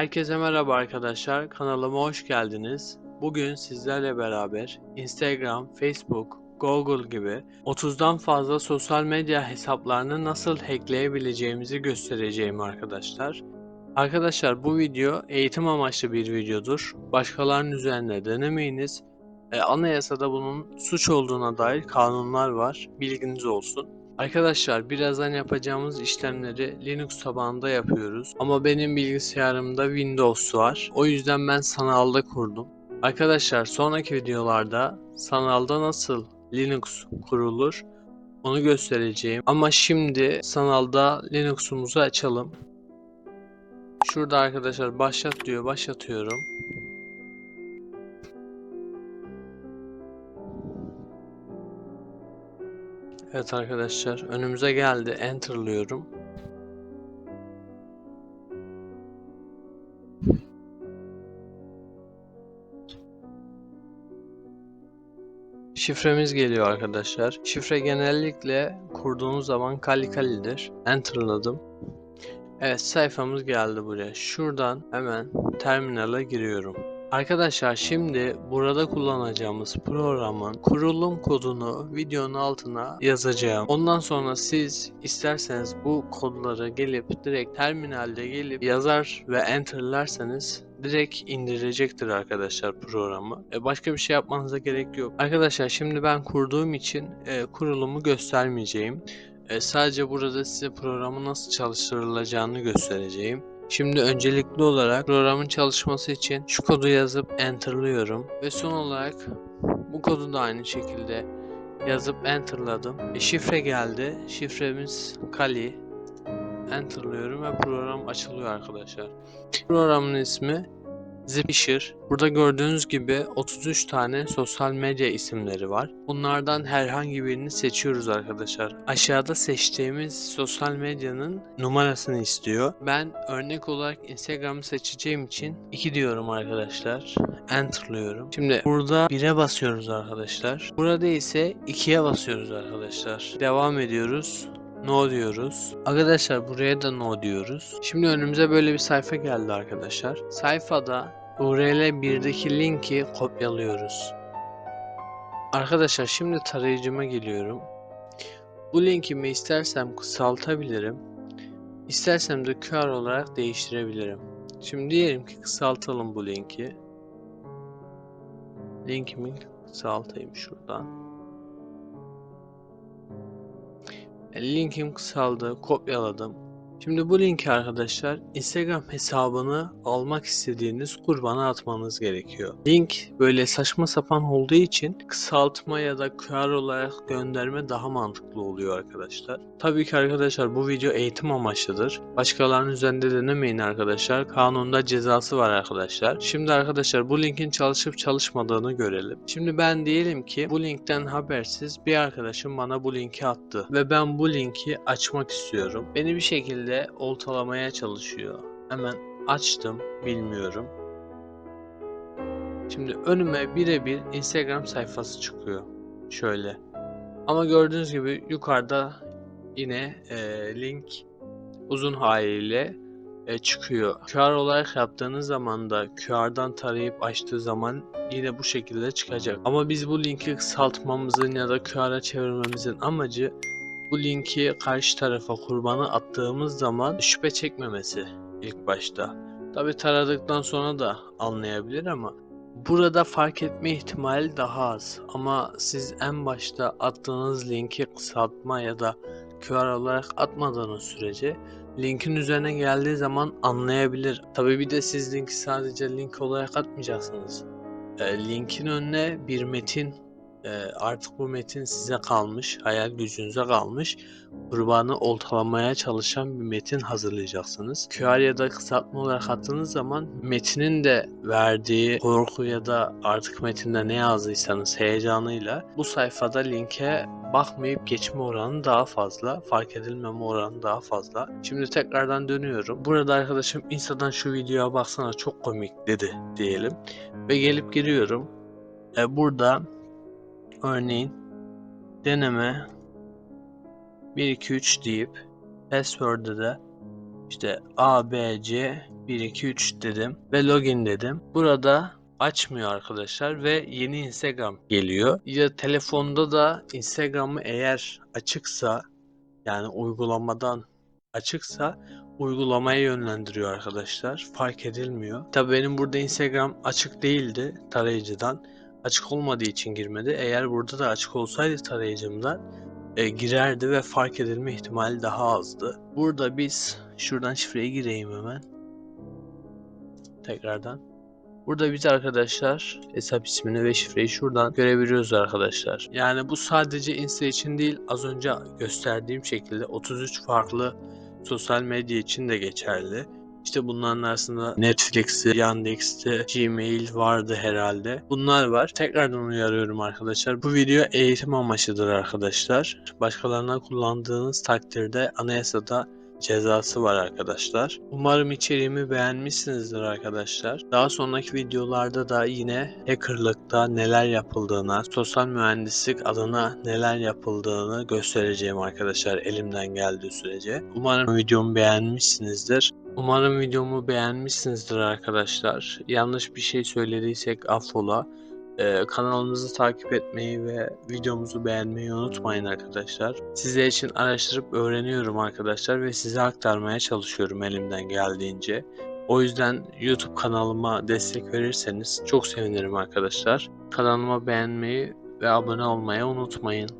Herkese merhaba arkadaşlar, kanalıma hoş geldiniz. Bugün sizlerle beraber Instagram, Facebook, Google gibi 30'dan fazla sosyal medya hesaplarını nasıl hackleyebileceğimizi göstereceğim arkadaşlar. Arkadaşlar bu video eğitim amaçlı bir videodur. Başkalarının üzerine denemeyiniz. E, anayasada bunun suç olduğuna dair kanunlar var. Bilginiz olsun. Arkadaşlar birazdan yapacağımız işlemleri Linux tabanında yapıyoruz. Ama benim bilgisayarımda Windows var. O yüzden ben sanalda kurdum. Arkadaşlar sonraki videolarda sanalda nasıl Linux kurulur onu göstereceğim. Ama şimdi sanalda Linux'umuzu açalım. Şurada arkadaşlar başlat diyor. Başlatıyorum. Evet arkadaşlar önümüze geldi. Enter'lıyorum. Şifremiz geliyor arkadaşlar. Şifre genellikle kurduğunuz zaman kali kalidir. Enter'ladım. Evet sayfamız geldi buraya. Şuradan hemen terminale giriyorum. Arkadaşlar şimdi burada kullanacağımız programın kurulum kodunu videonun altına yazacağım. Ondan sonra siz isterseniz bu kodları gelip direkt terminalde gelip yazar ve enterlerseniz direkt indirecektir arkadaşlar programı. E, başka bir şey yapmanıza gerek yok. Arkadaşlar şimdi ben kurduğum için e, kurulumu göstermeyeceğim. E, sadece burada size programın nasıl çalıştırılacağını göstereceğim. Şimdi öncelikli olarak programın çalışması için şu kodu yazıp enterlıyorum ve son olarak bu kodu da aynı şekilde yazıp enterladım. E, şifre geldi. Şifremiz Kali. Enterlıyorum ve program açılıyor arkadaşlar. Programın ismi Zapier. Burada gördüğünüz gibi 33 tane sosyal medya isimleri var. Bunlardan herhangi birini seçiyoruz arkadaşlar. Aşağıda seçtiğimiz sosyal medyanın numarasını istiyor. Ben örnek olarak Instagram'ı seçeceğim için 2 diyorum arkadaşlar. Enter'lıyorum. Şimdi burada 1'e basıyoruz arkadaşlar. Burada ise 2'ye basıyoruz arkadaşlar. Devam ediyoruz. No diyoruz. Arkadaşlar buraya da no diyoruz. Şimdi önümüze böyle bir sayfa geldi arkadaşlar. Sayfada URL 1'deki linki kopyalıyoruz. Arkadaşlar şimdi tarayıcıma geliyorum. Bu linkimi istersem kısaltabilirim. İstersem de QR olarak değiştirebilirim. Şimdi diyelim ki kısaltalım bu linki. Linkimi kısaltayım şuradan. Linkim kısaldı, kopyaladım. Şimdi bu linki arkadaşlar Instagram hesabını almak istediğiniz kurbana atmanız gerekiyor. Link böyle saçma sapan olduğu için kısaltma ya da QR olarak gönderme daha mantıklı oluyor arkadaşlar. Tabii ki arkadaşlar bu video eğitim amaçlıdır. Başkalarının üzerinde denemeyin arkadaşlar. Kanunda cezası var arkadaşlar. Şimdi arkadaşlar bu linkin çalışıp çalışmadığını görelim. Şimdi ben diyelim ki bu linkten habersiz bir arkadaşım bana bu linki attı ve ben bu linki açmak istiyorum. Beni bir şekilde şekilde oltalamaya çalışıyor. Hemen açtım bilmiyorum. Şimdi önüme birebir Instagram sayfası çıkıyor. Şöyle. Ama gördüğünüz gibi yukarıda yine e, link uzun haliyle e, çıkıyor. QR olarak yaptığınız zaman da QR'dan tarayıp açtığı zaman yine bu şekilde çıkacak. Ama biz bu linki kısaltmamızın ya da QR'a çevirmemizin amacı bu linki karşı tarafa kurbanı attığımız zaman şüphe çekmemesi ilk başta. Tabi taradıktan sonra da anlayabilir ama burada fark etme ihtimali daha az. Ama siz en başta attığınız linki kısaltma ya da QR olarak atmadığınız sürece linkin üzerine geldiği zaman anlayabilir. Tabi bir de siz linki sadece link olarak atmayacaksınız. E, linkin önüne bir metin e, artık bu metin size kalmış, hayal gücünüze kalmış. Kurbanı oltalamaya çalışan bir metin hazırlayacaksınız. QR ya da kısaltma olarak attığınız zaman metinin de verdiği korku ya da artık metinde ne yazdıysanız heyecanıyla bu sayfada linke bakmayıp geçme oranı daha fazla, fark edilmeme oranı daha fazla. Şimdi tekrardan dönüyorum. Burada arkadaşım Insta'dan şu videoya baksana çok komik dedi diyelim. Ve gelip giriyorum. E, burada Örneğin deneme 1 2 3 deyip password'ı da İşte A, B, C 1, 2, 3 dedim ve login dedim. Burada açmıyor arkadaşlar ve yeni Instagram geliyor. Ya telefonda da Instagram'ı eğer açıksa yani uygulamadan açıksa uygulamaya yönlendiriyor arkadaşlar. Fark edilmiyor. Tabii benim burada Instagram açık değildi tarayıcıdan. Açık olmadığı için girmedi. Eğer burada da açık olsaydı tarayıcımdan e, girerdi ve fark edilme ihtimali daha azdı. Burada biz şuradan şifreyi gireyim hemen. Tekrardan. Burada biz arkadaşlar hesap ismini ve şifreyi şuradan görebiliyoruz arkadaşlar. Yani bu sadece Insta için değil az önce gösterdiğim şekilde 33 farklı sosyal medya için de geçerli. İşte bunların arasında Netflix'i, Yandex'ti, Gmail vardı herhalde. Bunlar var. Tekrardan uyarıyorum arkadaşlar. Bu video eğitim amaçlıdır arkadaşlar. Başkalarına kullandığınız takdirde anayasada cezası var arkadaşlar. Umarım içeriğimi beğenmişsinizdir arkadaşlar. Daha sonraki videolarda da yine hackerlıkta neler yapıldığına, sosyal mühendislik adına neler yapıldığını göstereceğim arkadaşlar elimden geldiği sürece. Umarım videomu beğenmişsinizdir. Umarım videomu beğenmişsinizdir arkadaşlar. Yanlış bir şey söylediysek affola. Ee, kanalımızı takip etmeyi ve videomuzu beğenmeyi unutmayın arkadaşlar. Sizler için araştırıp öğreniyorum arkadaşlar ve size aktarmaya çalışıyorum elimden geldiğince. O yüzden YouTube kanalıma destek verirseniz çok sevinirim arkadaşlar. Kanalıma beğenmeyi ve abone olmayı unutmayın.